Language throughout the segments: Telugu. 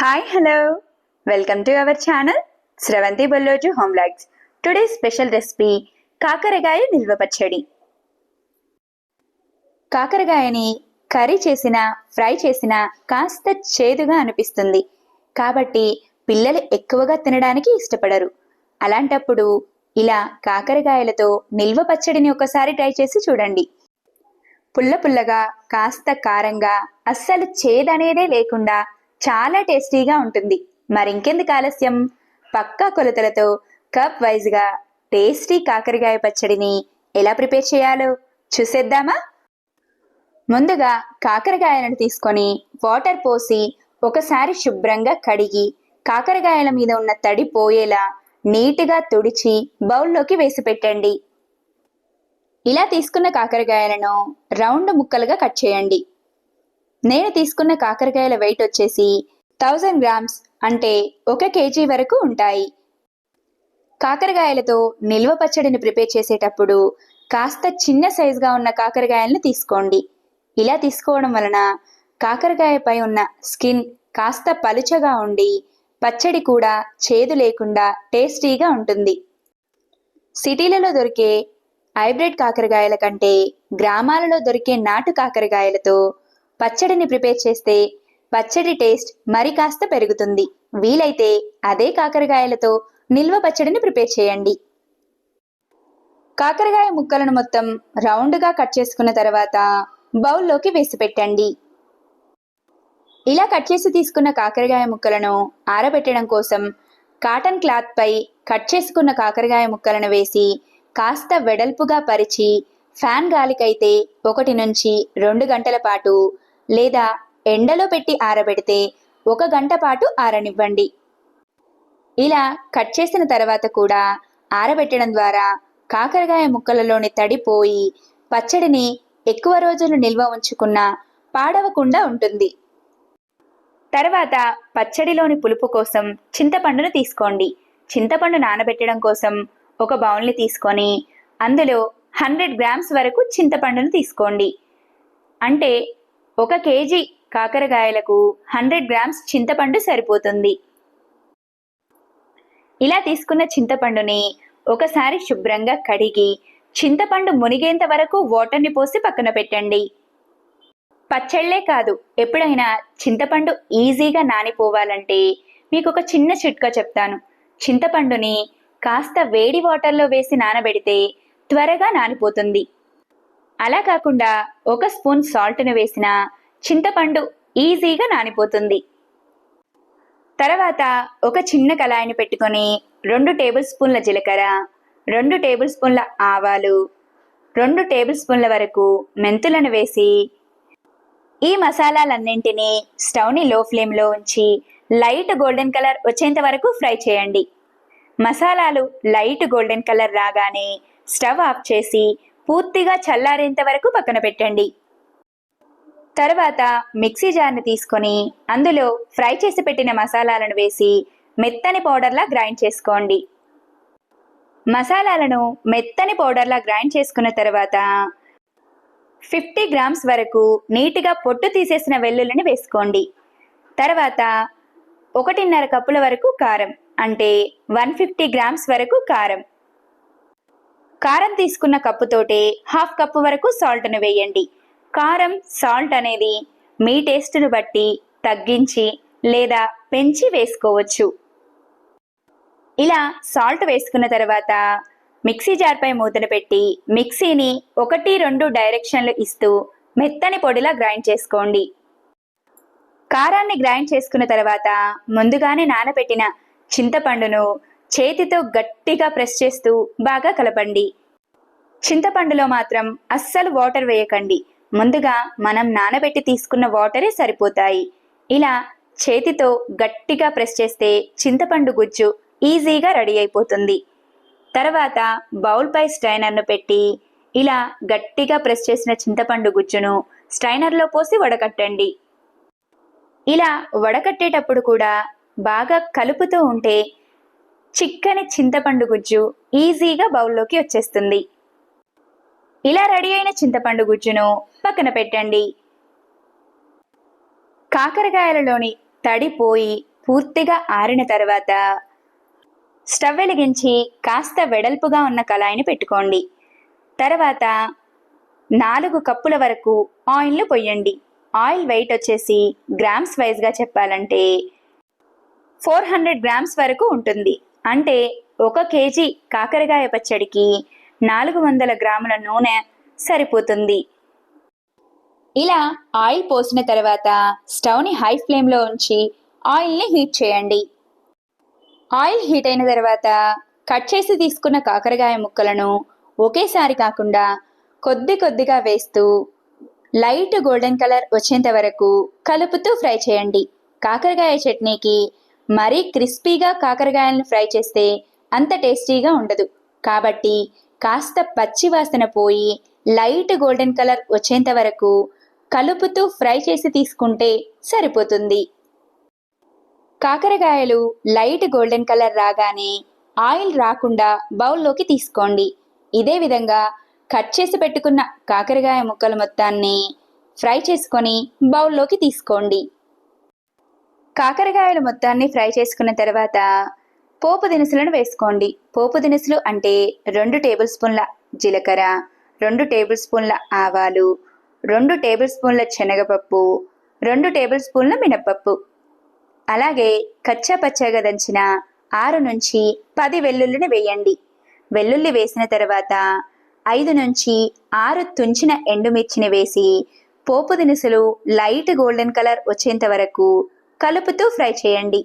Hi hello welcome to our channel Sravanthi Bolloju home logs today special recipe కాకరకాయ నిల్వ పచ్చడి. కాకరకాయని కర్రీ చేసిన ఫ్రై చేసిన కాస్త చేదుగా అనిపిస్తుంది. కాబట్టి పిల్లలు ఎక్కువగా తినడానికి ఇష్టపడరు. అలాంటప్పుడు ఇలా కాకరకాయలతో నిల్వ పచ్చడిని ఒకసారి ట్రై చేసి చూడండి. పుల్ల పుల్లగా కాస్త కారంగా అస్సలు చేదనేదే లేకుండా చాలా టేస్టీగా ఉంటుంది. మరింకెందుకు ఆలస్యం? పక్కా కొలతలతో కప్ వైజ్గా టేస్టీ కాకరకాయ పచ్చడిని ఎలా ప్రిపేర్ చేయాలో చూసేద్దామా? ముందుగా కాకరకాయలను తీసుకొని వాటర్ పోసి ఒకసారి శుభ్రంగా కడిగి కాకరకాయల మీద ఉన్న తడి పోయేలా నీట్గా తుడిచి బౌల్లోకి వేసి పెట్టండి. ఇలా తీసుకున్న కాకరకాయలను రౌండ్ ముక్కలుగా కట్ చేయండి. నేను తీసుకున్న కాకరకాయల వెయిట్ వచ్చేసి థౌజండ్ గ్రామ్స్ అంటే ఒక కేజీ వరకు ఉంటాయి. కాకరకాయలతో నిల్వ పచ్చడిని ప్రిపేర్ చేసేటప్పుడు కాస్త చిన్న సైజుగా ఉన్న కాకరకాయలను తీసుకోండి. ఇలా తీసుకోవడం వలన కాకరకాయపై ఉన్న స్కిన్ కాస్త పలుచగా ఉండి పచ్చడి కూడా చేదు లేకుండా టేస్టీగా ఉంటుంది. సిటీలలో దొరికే హైబ్రిడ్ కాకరకాయల కంటే గ్రామాలలో దొరికే నాటు కాకరకాయలతో పచ్చడిని ప్రిపేర్ చేస్తే పచ్చడి టేస్ట్ మరి కాస్త పెరుగుతుంది. వీలైతే అదే కాకరకాయలతో నిల్వ పచ్చడిని ప్రిపేర్ చేయండి. కాకరకాయ ముక్కలను మొత్తం రౌండ్గా కట్ చేసుకున్న తర్వాత బౌల్లోకి వేసి పెట్టండి. ఇలా కట్ చేసి తీసుకున్న కాకరకాయ ముక్కలను ఆరబెట్టడం కోసం కాటన్ క్లాత్ పై కట్ చేసుకున్న కాకరకాయ ముక్కలను వేసి కాస్త వెడల్పుగా పరిచి ఫ్యాన్ గాలికైతే ఒకటి నుంచి రెండు గంటల పాటు లేదా ఎండలో పెట్టి ఆరబెడితే ఒక గంట పాటు ఆరనివ్వండి. ఇలా కట్ చేసిన తర్వాత కూడా ఆరబెట్టడం ద్వారా కాకరకాయ ముక్కలలోని తడిపోయి పచ్చడిని ఎక్కువ రోజులు నిల్వ ఉంచుకున్న పాడవకుండా ఉంటుంది. తర్వాత పచ్చడిలోని పులుపు కోసం చింతపండును తీసుకోండి. చింతపండు నానబెట్టడం కోసం ఒక బౌల్ని తీసుకొని అందులో హండ్రెడ్ గ్రామ్స్ వరకు చింతపండును తీసుకోండి. అంటే ఒక కేజీ కాకరకాయలకు హండ్రెడ్ గ్రామ్స్ చింతపండు సరిపోతుంది. ఇలా తీసుకున్న చింతపండుని ఒకసారి శుభ్రంగా కడిగి చింతపండు మునిగేంత వరకు వాటర్ని పోసి పక్కన పెట్టండి. పచ్చళ్ళే కాదు ఎప్పుడైనా చింతపండు ఈజీగా నానిపోవాలంటే మీకు ఒక చిన్న చిట్కా చెప్తాను. చింతపండుని కాస్త వేడి వాటర్లో వేసి నానబెడితే త్వరగా నానిపోతుంది. అలా కాకుండా ఒక స్పూన్ సాల్ట్ను వేసిన చింతపండు ఈజీగా నానిపోతుంది. తర్వాత ఒక చిన్న కళాయిని పెట్టుకొని రెండు టేబుల్ స్పూన్ల జీలకర్ర రెండు టేబుల్ స్పూన్ల ఆవాలు రెండు టేబుల్ స్పూన్ల వరకు మెంతులను వేసి ఈ మసాలాలన్నింటినీ స్టవ్ని లో ఫ్లేమ్లో ఉంచి లైట్ గోల్డెన్ కలర్ వచ్చేంత వరకు ఫ్రై చేయండి. మసాలాలు లైట్ గోల్డెన్ కలర్ రాగానే స్టవ్ ఆఫ్ చేసి పూర్తిగా చల్లారేంత వరకు పక్కన పెట్టండి. తర్వాత మిక్సీ జార్ని తీసుకొని అందులో ఫ్రై చేసి పెట్టిన మసాలాలను వేసి మెత్తని పౌడర్లా గ్రైండ్ చేసుకోండి. మసాలాలను మెత్తని పౌడర్లా గ్రైండ్ చేసుకున్న తర్వాత ఫిఫ్టీ గ్రామ్స్ వరకు నీట్గా పొట్టు తీసేసిన వెల్లుల్లిని వేసుకోండి. తర్వాత ఒకటిన్నర కప్పుల వరకు కారం అంటే వన్ ఫిఫ్టీ గ్రామ్స్ వరకు కారం. కారం తీసుకున్న కప్పుతోటే హాఫ్ కప్పు వరకు సాల్ట్ను వేయండి. కారం సాల్ట్ అనేది మీ టేస్ట్ను బట్టి తగ్గించి లేదా పెంచి వేసుకోవచ్చు. ఇలా సాల్ట్ వేసుకున్న తర్వాత మిక్సీ జార్పై మూతను పెట్టి మిక్సీని ఒకటి రెండు డైరెక్షన్లు ఇస్తూ మెత్తని పొడిలా గ్రైండ్ చేసుకోండి. కారాన్ని గ్రైండ్ చేసుకున్న తర్వాత ముందుగానే నానబెట్టిన చింతపండును చేతితో గట్టిగా ప్రెస్ చేస్తూ బాగా కలపండి. చింతపండులో మాత్రం అస్సలు వాటర్ వేయకండి. ముందుగా మనం నానబెట్టి తీసుకున్న వాటరే సరిపోతాయి. ఇలా చేతితో గట్టిగా ప్రెస్ చేస్తే చింతపండు గుజ్జు ఈజీగా రెడీ అయిపోతుంది. తర్వాత బౌల్పై స్ట్రైనర్ను పెట్టి ఇలా గట్టిగా ప్రెస్ చేసిన చింతపండు గుజ్జును స్ట్రైనర్లో పోసి వడకట్టండి. ఇలా వడకట్టేటప్పుడు కూడా బాగా కలుపుతూ ఉంటే చిక్కని చింతపండు గుజ్జు ఈజీగా బౌల్లోకి వచ్చేస్తుంది. ఇలా రెడీ అయిన చింతపండు గుజ్జును పక్కన పెట్టండి. కాకరకాయలలోని తడిపోయి పూర్తిగా ఆరిన తర్వాత స్టవ్ వెలిగించి కాస్త వెడల్పుగా ఉన్న కళాయిని పెట్టుకోండి. తర్వాత నాలుగు కప్పుల వరకు ఆయిల్ను పొయ్యండి ఆయిల్ వెయిట్ వచ్చేసి గ్రామ్స్ వైజ్గా చెప్పాలంటే ఫోర్ హండ్రెడ్ గ్రామ్స్ వరకు ఉంటుంది. అంటే ఒక కేజీ కాకరకాయ పచ్చడికి నాలుగు వందల గ్రాముల నూనె సరిపోతుంది. ఇలా ఆయిల్ పోసిన తర్వాత స్టవ్ని హై ఫ్లేమ్లో ఉంచి ఆయిల్ని హీట్ చేయండి. ఆయిల్ హీట్ అయిన తర్వాత కట్ చేసి తీసుకున్న కాకరకాయ ముక్కలను ఒకేసారి కాకుండా కొద్ది కొద్దిగా వేస్తూ లైట్ గోల్డెన్ కలర్ వచ్చేంత వరకు కలుపుతూ ఫ్రై చేయండి. కాకరకాయ చట్నీకి మరీ క్రిస్పీగా కాకరకాయలను ఫ్రై చేస్తే అంత టేస్టీగా ఉండదు. కాబట్టి కాస్త పచ్చి వాసన పోయి లైట్ గోల్డెన్ కలర్ వచ్చేంత వరకు కలుపుతూ ఫ్రై చేసి తీసుకుంటే సరిపోతుంది. కాకరకాయలు లైట్ గోల్డెన్ కలర్ రాగానే ఆయిల్ రాకుండా బౌల్లోకి తీసుకోండి. ఇదే విధంగా కట్ చేసి పెట్టుకున్న కాకరకాయ ముక్కలు మొత్తాన్ని ఫ్రై చేసుకొని బౌల్లోకి తీసుకోండి. కాకరకాయలు మొత్తాన్ని ఫ్రై చేసుకున్న తర్వాత పోపు దినుసులను వేసుకోండి. పోపు దినుసులు అంటే రెండు టేబుల్ స్పూన్ల జీలకర్ర రెండు టేబుల్ స్పూన్ల ఆవాలు రెండు టేబుల్ స్పూన్ల శనగపప్పు రెండు టేబుల్ స్పూన్ల మినప్పప్పు. అలాగే కచ్చా పచ్చగా దంచిన ఆరు నుంచి పది వెల్లుల్లిని వేయండి. వెల్లుల్లి వేసిన తర్వాత ఐదు నుంచి ఆరు తుంచిన ఎండుమిర్చిని వేసి పోపు దినుసులు లైట్ గోల్డెన్ కలర్ వచ్చేంత వరకు కలుపుతూ ఫ్రై చేయండి.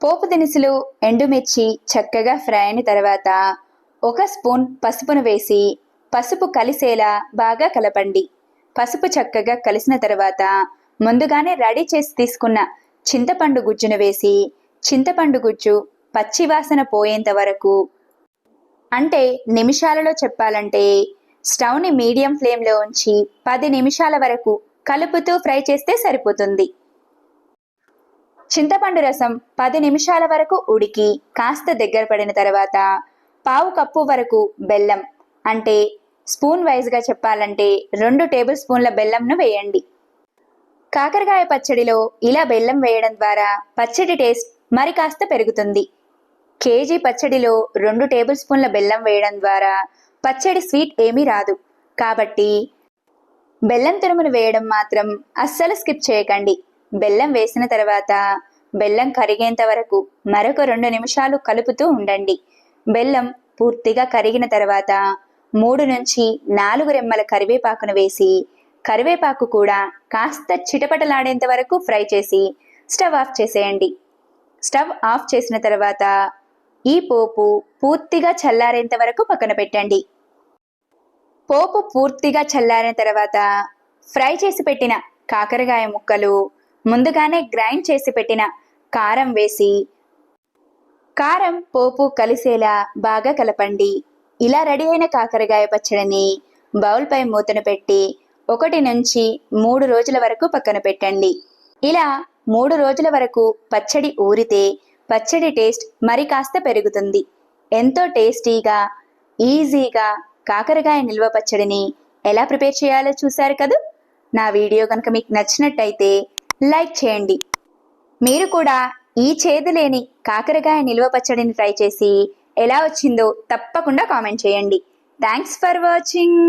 పోపు దినుసులు ఎండుమిర్చి చక్కగా ఫ్రై అయిన తర్వాత ఒక స్పూన్ పసుపును వేసి పసుపు కలిసేలా బాగా కలపండి. పసుపు చక్కగా కలిసిన తర్వాత ముందుగానే రెడీ చేసి తీసుకున్న చింతపండు గుజ్జును వేసి చింతపండు గుజ్జు పచ్చివాసన పోయేంత వరకు అంటే నిమిషాలలో చెప్పాలంటే స్టవ్ని మీడియం ఫ్లేమ్లో ఉంచి పది నిమిషాల వరకు కలుపుతూ ఫ్రై చేస్తే సరిపోతుంది. చింతపండు రసం పది నిమిషాల వరకు ఉడికి కాస్త దగ్గర పడిన తర్వాత పావు కప్పు వరకు బెల్లం అంటే స్పూన్ వైజ్గా చెప్పాలంటే రెండు టేబుల్ స్పూన్ల బెల్లంను వేయండి. కాకరకాయ పచ్చడిలో ఇలా బెల్లం వేయడం ద్వారా పచ్చడి టేస్ట్ మరి కాస్త పెరుగుతుంది. కేజీ పచ్చడిలో రెండు టేబుల్ స్పూన్ల బెల్లం వేయడం ద్వారా పచ్చడి స్వీట్ ఏమీ రాదు. కాబట్టి బెల్లం తురుమును వేయడం మాత్రం అస్సలు స్కిప్ చేయకండి. బెల్లం వేసిన తర్వాత బెల్లం కరిగేంత వరకు మరొక రెండు నిమిషాలు కలుపుతూ ఉండండి. బెల్లం పూర్తిగా కరిగిన తర్వాత మూడు నుంచి నాలుగు రెమ్మల కరివేపాకును వేసి కరివేపాకు కూడా కాస్త చిటపటలాడేంత వరకు ఫ్రై చేసి స్టవ్ ఆఫ్ చేసేయండి. స్టవ్ ఆఫ్ చేసిన తర్వాత ఈ పోపు పూర్తిగా చల్లారేంత వరకు పక్కన పెట్టండి. పోపు పూర్తిగా చల్లారిన తర్వాత ఫ్రై చేసి పెట్టిన కాకరకాయ ముక్కలు ముందుగానే గ్రైండ్ చేసి పెట్టిన కారం వేసి కారం పోపు కలిసేలా బాగా కలపండి. ఇలా రెడీ అయిన కాకరకాయ పచ్చడిని బౌల్పై మూతను పెట్టి ఒకటి నుంచి మూడు రోజుల వరకు పక్కన పెట్టండి. ఇలా మూడు రోజుల వరకు పచ్చడి ఊరితే పచ్చడి టేస్ట్ మరి కాస్త పెరుగుతుంది. ఎంతో టేస్టీగా ఈజీగా కాకరకాయ నిల్వ పచ్చడిని ఎలా ప్రిపేర్ చేయాలో చూశారు కదూ? నా వీడియో కనుక మీకు నచ్చినట్టయితే లైక్ చేయండి. మీరు కూడా ఈ చేదు లేని కాకరకాయ నిల్వ పచ్చడిని ట్రై చేసి ఎలా వచ్చిందో తప్పకుండా కామెంట్ చేయండి. Thanks for watching.